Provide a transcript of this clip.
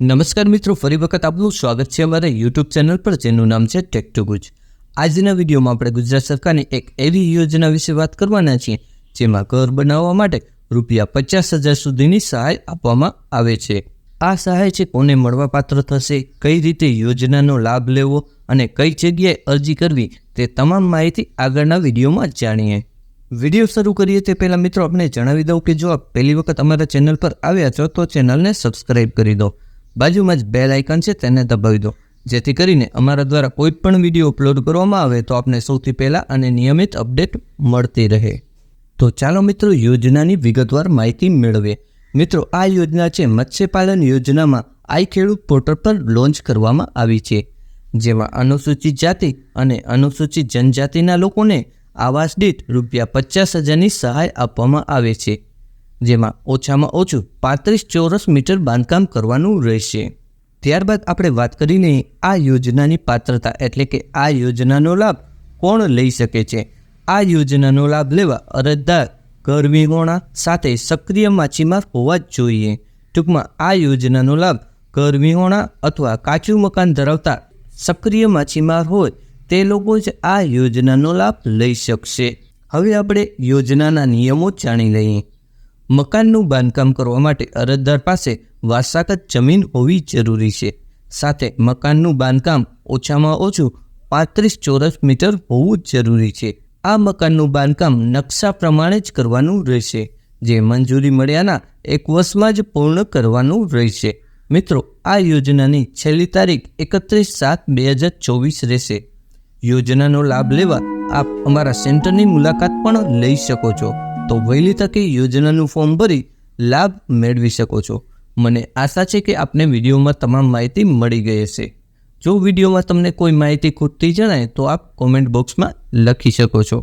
નમસ્કાર મિત્રો, ફરી વખત આપનું સ્વાગત છે અમારા યુટ્યુબ ચેનલ પર, જેનું નામ છે ટેક ટુ ગુજ આજના વિડીયોમાં આપણે ગુજરાત સરકારની એક એવી યોજના વિશે વાત કરવાના છીએ, જેમાં ઘર બનાવવા માટે રૂપિયા પચાસ હજાર સુધીની સહાય આપવામાં આવે છે. આ સહાય છે, કોને મળવાપાત્ર થશે, કઈ રીતે યોજનાનો લાભ લેવો અને કઈ જગ્યાએ અરજી કરવી, તે તમામ માહિતી આગળના વિડીયોમાં જાણીએ. વીડિયો શરૂ કરીએ તે પહેલાં મિત્રો આપણે જણાવી દઉં કે જો આપ પહેલી વખત અમારા ચેનલ પર આવ્યા છો, તો ચેનલને સબસ્ક્રાઈબ કરી દો. બાજુમાં જ બેલ આઇકન છે, તેને દબાવી દો. જેથી કરીને અમારા દ્વારા કોઈ પણ વીડિયો અપલોડ કરવામાં આવે તો આપને સૌથી પહેલાં અને નિયમિત અપડેટ મળતી રહે. તો ચાલો મિત્રો યોજનાની વિગતવાર માહિતી મેળવીએ. મિત્રો, આ યોજના છે મત્સ્યપાલન યોજનામાં આઈ ખેડૂત પોર્ટલ પર લોન્ચ કરવામાં આવી છે. જેમાં અનુસૂચિત જાતિ અને અનુસૂચિત જનજાતિના લોકોને આવાસ દીઠ રૂપિયા પચાસ હજારની સહાય આપવામાં આવે છે. જેમાં ઓછામાં ઓછું પાંત્રીસ ચોરસ મીટર બાંધકામ કરવાનું રહેશે. ત્યારબાદ આપણે વાત કરી લઈએ આ યોજનાની પાત્રતા એટલે કે આ યોજનાનો લાભ કોણ લઈ શકે છે? આ યોજનાનો લાભ લેવા અરજદાર ઘર વિહોણા સાથે સક્રિય માછીમાર હોવા જ જોઈએ. ટૂંકમાં આ યોજનાનો લાભ ઘર વિહોણા અથવા કાચું મકાન ધરાવતા સક્રિય માછીમાર હોય તે લોકો જ આ યોજનાનો લાભ લઈ શકશે. હવે આપણે યોજનાના નિયમો જાણી લઈએ. મકાનનું બાંધકામ કરવા માટે અરજદાર પાસે વારસાગત જમીન હોવી જરૂરી છે. સાથે મકાનનું બાંધકામ ઓછામાં ઓછું પાંત્રીસ ચોરસ મીટર હોવું જ જરૂરી છે. આ મકાનનું બાંધકામ નકશા પ્રમાણે જ કરવાનું રહેશે, જે મંજૂરી મળ્યાના એક વર્ષમાં જ પૂર્ણ કરવાનું રહેશે. મિત્રો, આ યોજનાની છેલ્લી તારીખ એકત્રીસ સાત બે હજાર ચોવીસ રહેશે. યોજનાનો લાભ લેવા આપ અમારા સેન્ટરની મુલાકાત પણ લઈ શકો છો. તો વહેલી તકે યોજનાનું ફોર્મ ભરી લાભ મેળવી શકો છો. મને આશા છે કે આપને વિડીયોમાં તમામ માહિતી મળી ગઈ હશે. જો વિડીયોમાં તમને કોઈ માહિતી ખૂટતી જણાય તો આપ કોમેન્ટ બોક્સમાં લખી શકો છો.